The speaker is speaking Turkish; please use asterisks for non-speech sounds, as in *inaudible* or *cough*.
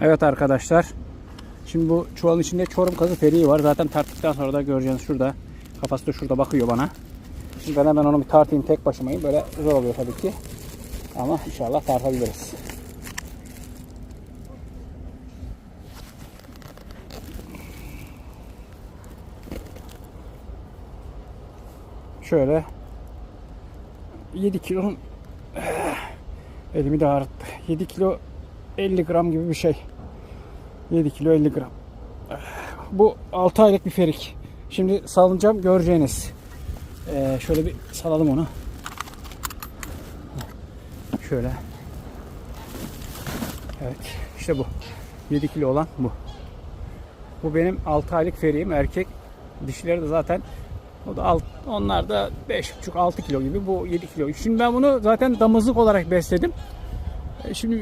Evet arkadaşlar. Şimdi bu çuvalın içinde çorum kazı feriği var. Zaten tarttıktan sonra da göreceğiniz şurada. Kafası da şurada bakıyor bana. Şimdi ben hemen onu bir tartayım tek başımayım. Böyle zor oluyor tabii ki. Ama inşallah tartabiliriz. Şöyle 7 kilo *sighs* elimi de ağrıttı. 7 kilo 50 gram gibi bir şey. 7 kilo 50 gram. Bu 6 aylık bir ferik. Şimdi salınacağım göreceğiniz. Ee, şöyle bir salalım onu. Şöyle. Evet işte bu. 7 kilo olan bu. Bu benim 6 aylık feriğim erkek. Dişileri de zaten o da alt, onlar da 5,5-6 kilo gibi bu 7 kilo. Şimdi ben bunu zaten damızlık olarak besledim. E, Şimdi